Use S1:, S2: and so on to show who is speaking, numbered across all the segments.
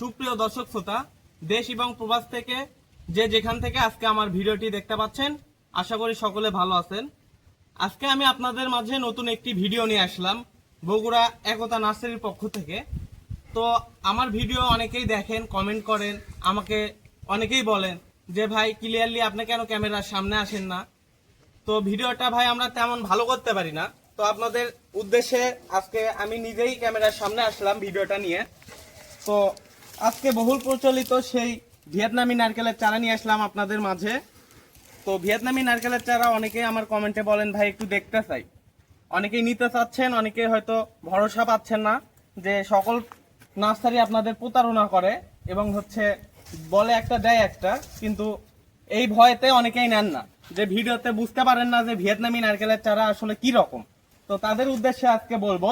S1: সুপ্রিয় দর্শক শ্রোতা, দেশ এবং প্রবাস থেকে যে যেখান থেকে আজকে আমার ভিডিওটি দেখতে পাচ্ছেন, আশা করি সকলে ভালো আছেন। আজকে আমি আপনাদের মাঝে নতুন একটি ভিডিও নিয়ে আসলাম, বগুড়া একতা নার্সারির পক্ষ থেকে। তো আমার ভিডিও অনেকেই দেখেন কমেন্ট করেন, আমাকে অনেকেই বলেন যে, ভাই ক্লিয়ারলি আপনি কেন ক্যামেরার সামনে আসেন না? তো ভিডিওটা, ভাই, আমরা তেমন ভালো করতে পারি না। তো আপনাদের উদ্দেশ্যে আজকে আমি নিজেই ক্যামেরার সামনে আসলাম ভিডিওটা নিয়ে। তো আজকে বহুল প্রচলিত সেই ভিয়েতনামি নারকেলের চারা নিয়ে আসলাম আপনাদের মাঝে। তো ভিয়েতনামি নারকেলের চারা অনেকেই আমার কমেন্টে বলেন, ভাই, একটু দেখতে চাই। অনেকেই নিতে চাচ্ছেন অনেকে হয়তো ভরসা পাচ্ছেন না যে সকল নার্সারি আপনাদের প্রতারণা করে এবং হচ্ছে বলে একটা, দেয় একটা, কিন্তু এই ভয়েতে অনেকেই নেন না। যে ভিডিওতে বুঝতে পারেন না যে ভিয়েতনামি নারকেলের চারা আসলে কি রকম। তো তাদের উদ্দেশ্যে আজকে বলব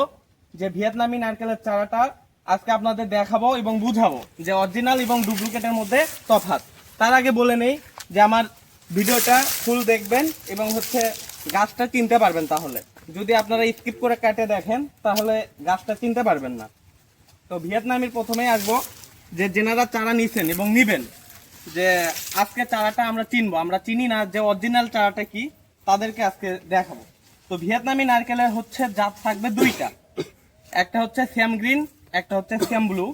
S1: যে ভিয়েতনামি নারকেলের চারাটা আজকে আপনাদের দেখাবো এবং বুঝাবো যে অরিজিনাল এবং ডুপ্লিকেটের মধ্যে তফাৎ। তার আগে বলে নেই যে আমার ভিডিওটা ফুল দেখবেন এবং হচ্ছে গাছটা চিনতে পারবেন তাহলে। যদি আপনারা স্কিপ করে কাটে দেখেন, তাহলে গাছটা চিনতে পারবেন না। তো ভিয়েতনামের প্রথমেই আসব যে যেনারা চারা নিছেন এবং নিবেন, যে আজকে চারাটা আমরা চিনবো। আমরা চিনি না যে অরিজিনাল চারাটা কি, তাদেরকে আজকে দেখাবো। তো ভিয়েতনামি নারকেলের হচ্ছে জাত থাকবে দুইটা। একটা হচ্ছে শ্যাম গ্রিন একটা হচ্ছে শ্যাম ব্লু।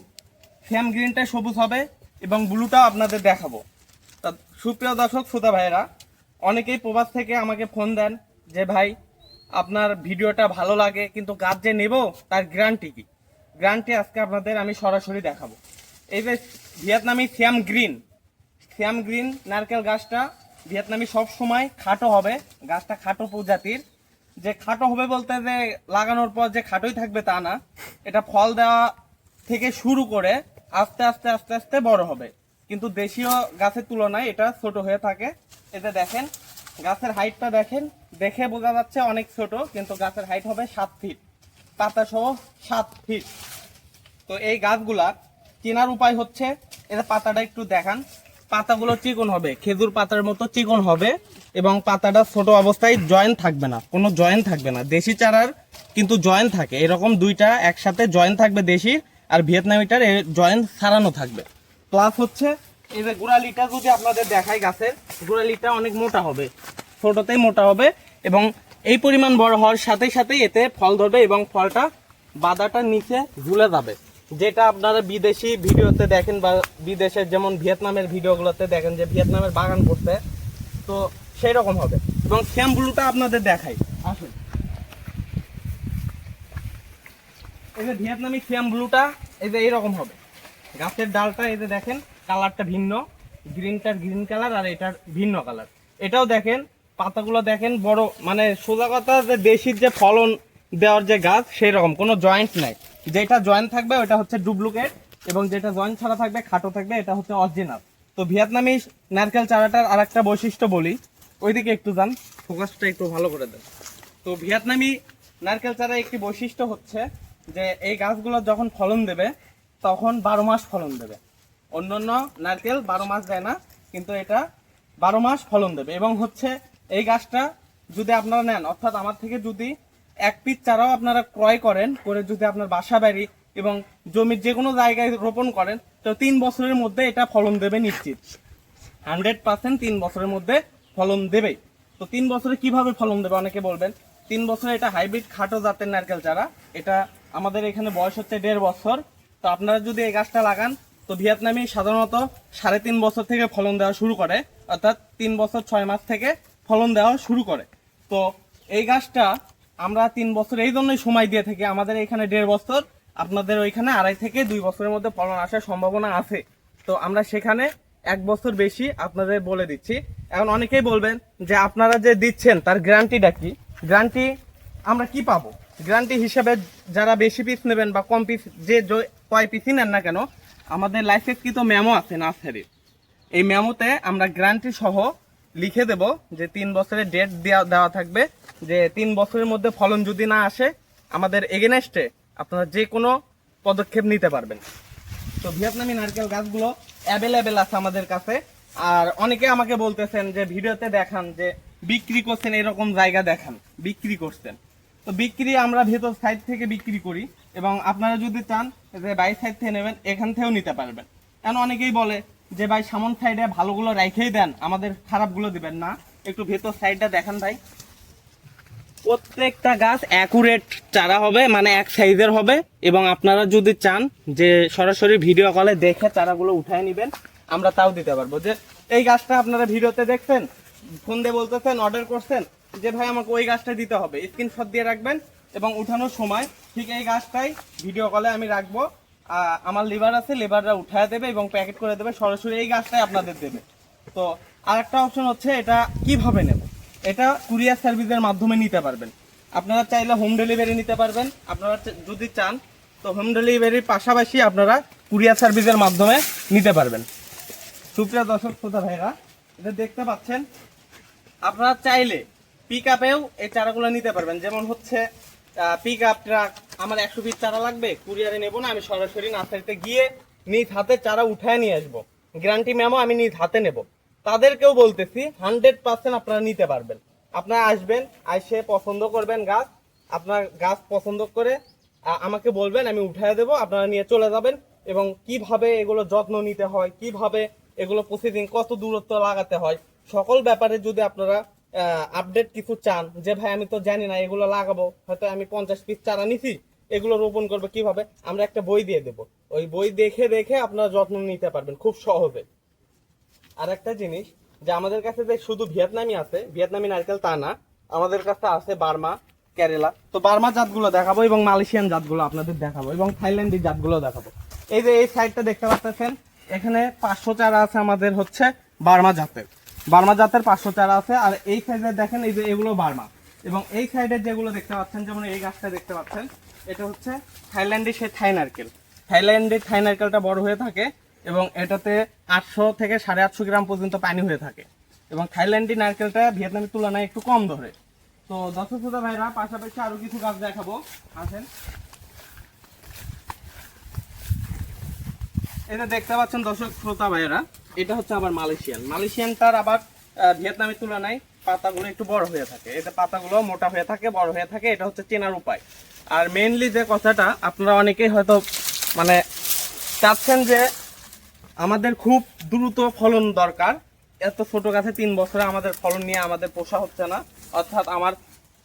S1: শ্যাম গ্রিনটা সবুজ হবে এবং ব্লুটাও আপনাদের দেখাবো। তা সুপ্রিয় দর্শক, শ্রোতা ভাইয়েরা, অনেকেই প্রবাস থেকে আমাকে ফোন দেন যে, ভাই, আপনার ভিডিওটা ভালো লাগে, কিন্তু গাছ যে নেব, তার গ্যারান্টি কি? গ্যারান্টি আজকে আপনাদের আমি সরাসরি দেখাবো। এই যে ভিয়েতনামি শ্যাম গ্রিন শ্যাম গ্রিন নারকেল গাছটা ভিয়েতনামি সব সময় খাটো হবে। গাছটা খাটো প্রজাতির। যে খাটো হবে বলতে যে লাগানোর পর যে খাটোই থাকবে তা না, এটা ফল দেওয়া থেকে শুরু করে আস্তে আস্তে আস্তে আস্তে বড় হবে। কিন্তু দেশীয় গাছের তুলনায় এটা ছোট হয়ে থাকে। এতে দেখেন, গাছের হাইটটা দেখেন, দেখে বোঝা যাচ্ছে অনেক ছোট, কিন্তু গাছের হাইট হবে সাত ফিট। পাতা সহ সাত ফিট। তো এই গাছগুলা কেনার উপায় হচ্ছে এটা পাতাটা একটু দেখান। পাতাগুলো চিকন হবে। খেজুর পাতার মতো চিকন হবে এবং পাতাটা ছোট অবস্থায় জয়েন্ট থাকবে না। কোনো জয়েন্ট থাকবে না। দেশি চারার কিন্তু জয়েন্ট থাকে। এরকম দুইটা একসাথে জয়েন্ট থাকবে দেশির আর ভিয়েতনামিটার জয়েন্ট সারানো থাকবে। প্লাস হচ্ছে এই যে গোড়ালিটা যদি আপনাদের দেখাই গাছের, গোড়ালিটা অনেক মোটা হবে। ছোটতেই মোটা হবে এবং এই পরিমাণ বড় হওয়ার সাথে সাথেই এতে ফল ধরবে এবং ফলটা বাদাটা নিচে ঝুলে যাবে। যেটা আপনারা বিদেশি ভিডিওতে দেখেন বা বিদেশের যেমন ভিয়েতনামের ভিডিওগুলোতে দেখেন যে ভিয়েতনামের বাগান করতে, তো সেই রকম হবে। এবং সেম ব্লুটা আপনাদের দেখাই। আসুন। এই যে ভিয়েতনামি শ্যাম ব্লুটা এই যে এইরকম হবে। গাছের ডালটা, এই যে দেখেন, কালারটা ভিন্ন। গ্রিনটার গ্রিন কালার আর এটার ভিন্ন কালার। এটাও দেখেন, পাতাগুলো দেখেন, বড় মানে সোজা কথা যে দেশির যে ফলন দেওয়ার যে গাছ সেই রকম কোনো জয়েন্ট নাই। যেটা জয়েন্ট থাকবে, ওটা হচ্ছে ডুপ্লিকেট এবং যেটা জয়েন্ট ছাড়া থাকবে, খাটো থাকবে, এটা হচ্ছে অরিজিনাল তো ভিয়েতনামি নারকেল চারাটার আর একটা বৈশিষ্ট্য বলি। ওইদিকে একটু যান ফোকাসটা একটু ভালো করে দেন। তো ভিয়েতনামি নারকেল চারা একটি বৈশিষ্ট্য হচ্ছে যে, এই গাছগুলো যখন ফলন দেবে, তখন বারো মাস ফলন দেবে। অন্যান্য নারকেল বারো মাস দেয় না, কিন্তু এটা বারো মাস ফলন দেবে। এবং হচ্ছে, এই গাছটা যদি আপনারা নেন, অর্থাৎ আমার থেকে যদি এক পিস চারাও আপনারা ক্রয় করেন করে যদি আপনার বাসা বাড়ি এবং জমির যে কোনো জায়গায় রোপণ করেন, তো তিন বছরের মধ্যে এটা ফলন দেবে নিশ্চিত। হান্ড্রেড পার্সেন্ট তিন বছরের মধ্যে ফলন দেবেই। তো তিন বছরে কীভাবে ফলন দেবে অনেকে বলবেন, তিন বছরে এটা হাইব্রিড খাটো জাতের নারকেল চারা, এটা আমাদের এখানে বয়স হচ্ছে দেড় বছর। তো আপনারা যদি এই গাছটা লাগান, তো ভিয়েতনামি সাধারণত সাড়ে তিন বছর থেকে ফলন দেওয়া শুরু করে, অর্থাৎ তিন বছর ছয় মাস থেকে ফলন দেওয়া শুরু করে। তো এই গাছটা আমরা তিন বছর এই জন্যই সময় দিয়ে থাকি। আমাদের এখানে দেড় বছর, আপনাদের ওইখানে আড়াই থেকে দুই বছরের মধ্যে ফলন আসার সম্ভাবনা আছে। তো আমরা সেখানে এক বছর বেশি আপনাদের বলে দিচ্ছি। এখন অনেকেই বলবেন যে আপনারা যে দিচ্ছেন, তার গ্যারান্টিটা কি? গ্যারান্টি আমরা কি পাবো? গ্যারান্টি হিসেবে যারা বেশি পিস নেবেন বা কম পিস যে কয় পিসই নেন না কেন, আমাদের লাইসেন্স কিন্তু মেমো আছে নার্সারির এই ম্যামোতে আমরা গ্যারান্টি সহ লিখে দেব যে তিন বছরের ডেট দেওয়া দেওয়া থাকবে। যে তিন বছরের মধ্যে ফলন যদি না আসে, আমাদের এগেনেস্টে আপনারা যে কোনো পদক্ষেপ নিতে পারবেন। তো ভিয়েতনামি নারকেল গাছগুলো অ্যাভেলেবেল আছে আমাদের কাছে। আর অনেকে আমাকে বলতেছেন যে ভিডিওতে দেখান যে বিক্রি করছেন, এরকম জায়গা দেখান, বিক্রি করছেন। তো বিক্রি আমরা ভেতর সাইড থেকে বিক্রি করি এবং আপনারা যদি চান যে বাই সাইড থেকে নেবেন, এখান থেকেও নিতে পারবেন। কেন অনেকেই বলে যে ভাই, সামন সাইডে ভালোগুলো রেখেই দেন, আমাদের খারাপগুলো দিবেন না। একটু ভেতর সাইডটা দেখান ভাই। প্রত্যেকটা গাছ অ্যাকুরেট চারা হবে মানে এক সাইজের হবে এবং আপনারা যদি চান যে সরাসরি ভিডিও কলে দেখে চারাগুলো উঠায় নেবেন, আমরা তাও দিতে পারব। যে এই গাছটা আপনারা ভিডিওতে দেখছেন ফোন দিয়ে বলতেছেন অর্ডার করছেন, যে ভাই আমাকে ওই গাছটা দিতে হবে স্ক্রিনশট দিয়ে রাখবেন এবং উঠানোর সময় ঠিক এই গাছটাই ভিডিও কলে আমি রাখব। আমার লিভার আছে লিভাররা উঠায় দেবে এবং প্যাকেট করে দেবে, সরাসরি এই গাছটাই আপনাদের দেবে। তো আরেকটা অপশন হচ্ছে এটা কীভাবে নেব? এটা কুরিয়ার সার্ভিসের মাধ্যমে নিতে পারবেন। আপনারা চাইলে হোম ডেলিভারি নিতে পারবেন। আপনারা যদি চান, তো হোম ডেলিভারির পাশাপাশি আপনারা কুরিয়ার সার্ভিসের মাধ্যমে নিতে পারবেন। সুপ্রিয় দর্শক, শ্রোতা ভাইরা, এটা দেখতে পাচ্ছেন? আপনারা চাইলে পিক আপেও এই চারাগুলো নিতে পারবেন। যেমন হচ্ছে পিক আপ ট্রাক আমার একশো পিস চারা লাগবে, কুরিয়ারে নেব না, আমি সরাসরি নার্সারিতে গিয়ে নিজ হাতে চারা উঠায় নিয়ে আসব। গ্যারান্টি ম্যামও আমি নিজ হাতে নেব। তাদেরকেও বলতেছি হান্ড্রেড পার্সেন্ট আপনারা নিতে পারবেন। আপনারা আসবেন এসে পছন্দ করবেন গাছ, আপনার গাছ পছন্দ করে আমাকে বলবেন, আমি উঠায় দেবো, আপনারা নিয়ে চলে যাবেন এবং কীভাবে এগুলো যত্ন নিতে হয়, কীভাবে এগুলো প্রতিদিন কত দূরত্ব লাগাতে হয়, সকল ব্যাপারে যদি আপনারা আপডেট কিছু চান, যে ভাই আমি তো জানি না এগুলো লাগাবো, হয়তো আমি পঞ্চাশ পিস চারা নিছি, এগুলো রোপণ করব কীভাবে, আমরা একটা বই দিয়ে দেবো। ওই বই দেখে দেখে আপনারা যত্ন নিতে পারবেন, খুব সহজে। আর একটা জিনিস, যে আমাদের কাছে যে শুধু ভিয়েতনামি আছে, ভিয়েতনামি নারকেল তা না, আমাদের কাছে আছে বার্মা, কেরালা। তো বার্মা জাতগুলো দেখাবো এবং মালয়েশিয়ান জাতগুলো আপনাদের দেখাবো এবং থাইল্যান্ডি জাতগুলো দেখাবো। এই যে এই সাইডটা দেখতে পাচ্ছেন, এখানে পাঁচশো চারা আছে আমাদের হচ্ছে বার্মা জাতের। বার্মা জাতের পাঁচশো চারা আছে, আর এই সাইডে দেখেন এই যে এগুলো বার্মা। এবং এই সাইডে যেগুলো দেখতে পাচ্ছেন, যেমন এই গাছটা দেখতে পাচ্ছেন, এটা হচ্ছে থাইল্যান্ডি সে থাই নারকেল। থাইল্যান্ডের থাই নারকেলটা বড় হয়ে থাকে এবং এটাতে আটশো থেকে সাড়ে আটশো গ্রাম পর্যন্ত পানি হয়ে থাকে। এবং থাইল্যান্ডি নারকেলটা ভিয়েতনামের তুলনায় একটু কম ধরে। তো দর্শক শ্রোতা ভাইরা, পাশাপাশি আরও কিছু গাছ দেখাবো। আসেন। এটা দেখতে পাচ্ছেন দর্শক শ্রোতা ভাইরা এটা হচ্ছে আবার মালয়েশিয়ান। মালয়েশিয়ানটার আবার ভিয়েতনামের তুলনায় পাতাগুলো একটু বড় হয়ে থাকে। এটা পাতাগুলো মোটা হয়ে থাকে, বড় হয়ে থাকে, এটা হচ্ছে চেনার উপায়। আর মেইনলি যে কথাটা, আপনারা অনেকেই হয়তো মানে চাচ্ছেন যে আমাদের খুব দ্রুত ফলন দরকার। এত ছোট গাছে তিন বছরে আমাদের ফলন নিয়ে আমাদের পোষা হচ্ছে না। অর্থাৎ আমার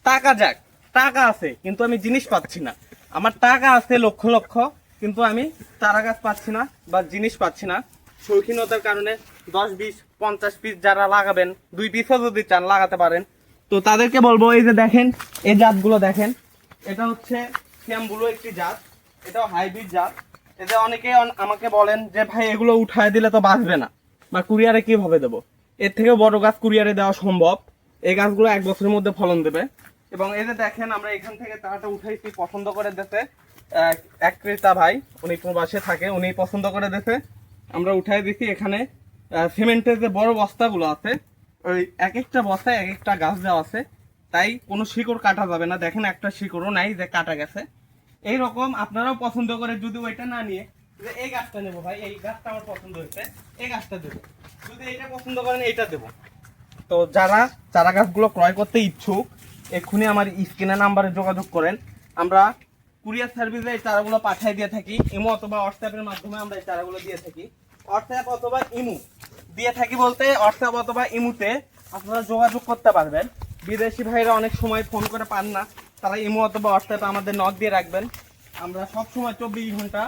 S1: টাকা যাক, টাকা আছে, কিন্তু আমি জিনিস পাচ্ছি না। আমার টাকা আছে লক্ষ লক্ষ, কিন্তু আমি চারা গাছ পাচ্ছি না বা জিনিস পাচ্ছি না। শৌখিনতার কারণে দশ বিশ, পঞ্চাশ পিস যারা লাগাবেন, দুই পিসও যদি চান লাগাতে পারেন। তো তাদেরকে বলব, এই যে দেখেন, এই জাতগুলো দেখেন। এটা হচ্ছে শ্যামবুলো একটি জাত, এটাও হাইব্রিড জাত। এতে অনেকে অন- আমাকে বলেন যে, ভাই, এগুলো উঠায় দিলে তো বাঁচবে না। বা কুরিয়ারে কীভাবে দেবো? এর থেকেও বড় গাছ কুরিয়ারে দেওয়া সম্ভব। এই গাছগুলো এক বছরের মধ্যে ফলন দেবে। এবং যে দেখেন, আমরা এখান থেকে তারাটা উঠাইছি, পছন্দ করে দিতে এক- ক্রেতা ভাই, উনি প্রবাসে থাকে, উনি পছন্দ করে দিতে আমরা উঠাই দিছি এখানে। সিমেন্টের যে বড় বস্তাগুলো আছে, ওই এক একটা বস্তায় এক একটা গাছ দেওয়া আছে। তাই কোনো শিকড় কাটা যাবে না। দেখেন, একটা শিকড়ও নাই যে কাটা গেছে। এই রকম আপনারাও পছন্দ করে যদি ওইটা না নিয়ে, যে এই গাছটা নেব ভাই, এই গাছটা আমার পছন্দ হয়েছে, এই গাছটা দেবো। যদি এইটা পছন্দ করেন, এইটা দেবো। তো যারা চারা গাছগুলো ক্রয় করতে ইচ্ছুক, এক্ষুনি আমার স্ক্রিনে নাম্বারে যোগাযোগ করেন। আমরা কুরিয়ার সার্ভিসে এই চারাগুলো পাঠিয়ে দিয়ে থাকি, ইমো অথবা হোয়াটসঅ্যাপের মাধ্যমে আমরা এই চারাগুলো দিয়ে থাকি। হোয়াটসঅ্যাপ অথবা ইমু দিয়ে থাকি বলতে, হোয়াটসঅ্যাপ অথবা ইমুতে আপনারা যোগাযোগ করতে পারবেন। বিদেশি ভাইরা অনেক সময় ফোন করে পান না। তারা ইমো অথবা হোয়াটসঅ্যাপে আমাদের নক দিয়ে রাখবেন। আমরা সব সময় চব্বিশ ঘণ্টা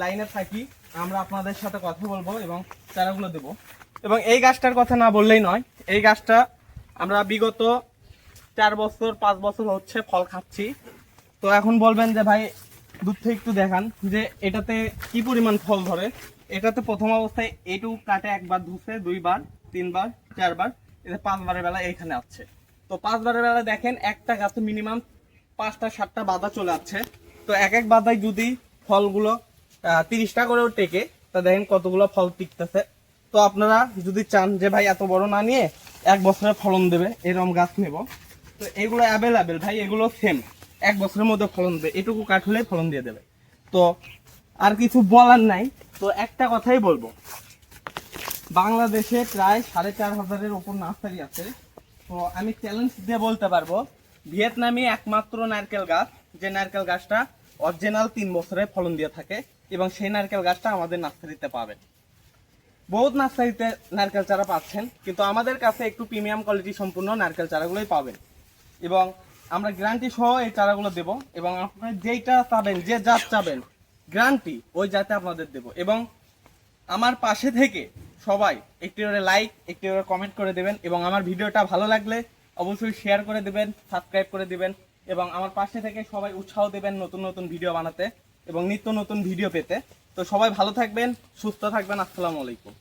S1: লাইনে থাকি। আমরা আপনাদের সাথে কথা বলব এবং চারাগুলো দেবো। এবং এই গাছটার কথা না বললেই নয়, এই গাছটা আমরা বিগত চার বছর, পাঁচ বছর হচ্ছে ফল খাচ্ছি। তো এখন বলবেন যে, ভাই দূর থেকে একটু দেখান যে এটাতে কি পরিমাণ ফল ধরে? এটাতে প্রথম অবস্থায় এইটুকু কাটে একবার ধুছে দুইবার, তিনবার, চারবার এটা পাঁচবারের বেলা এইখানে আছে। তো পাঁচবারের বেলা দেখেন একটা গাছে মিনিমাম পাঁচটা, সাতটা বাধা চলে আসছে। তো এক এক বাধায় যদি ফলগুলো তিরিশটা করেও টেকে, তা দেখেন কতগুলো ফল টিকতেছে। তো আপনারা যদি চান যে ভাই এত বড় না নিয়ে এক বছরে ফলন দেবে এরকম গাছ নেব। তো এগুলো অ্যাভেলেবেল ভাই, এগুলো সেম এক বছরের মধ্যে ফলন দেবে, এটুকু কাঠ হলে ফলন দিয়ে দেবে। তো আর কিছু বলার নাই। তো একটা কথাই বলব। বাংলাদেশে প্রায় সাড়ে চার হাজারের ওপর নার্সারি আছে। তো আমি চ্যালেঞ্জ দিয়ে বলতে পারব ভিয়েতনামি একমাত্র নারকেল গাছ, যে নারকেল গাছটা অরিজিনাল তিন বছরে ফলন দিয়ে থাকে এবং সেই নারকেল গাছটা আমাদের নার্সারিতে পাবেন। বহুত নার্সারিতে নারকেল চারা পাচ্ছেন, কিন্তু আমাদের কাছে একটু প্রিমিয়াম কোয়ালিটি সম্পূর্ণ নারকেল চারাগুলোই পাবেন। এবং আমরা গ্যারান্টি সহ এই চারাগুলো দেব এবং আপনার যেইটা চাবেন, যে জাত চাবেন, গ্যারান্টি ওই জাতে আপনাদের দেব। এবং আমার পাশে থেকে সবাই একটি করে লাইক একটি করে কমেন্ট করে দেবেন এবং আমার ভিডিওটা ভালো লাগলে অবশ্যই শেয়ার করে দেবেন সাবস্ক্রাইব করে দেবেন এবং আমার পাশে থেকে সবাই উৎসাহ দেবেন নতুন নতুন ভিডিও বানাতে এবং নিত্য নতুন ভিডিও পেতে। তো সবাই ভালো থাকবেন, সুস্থ থাকবেন, আসসালামু আলাইকুম।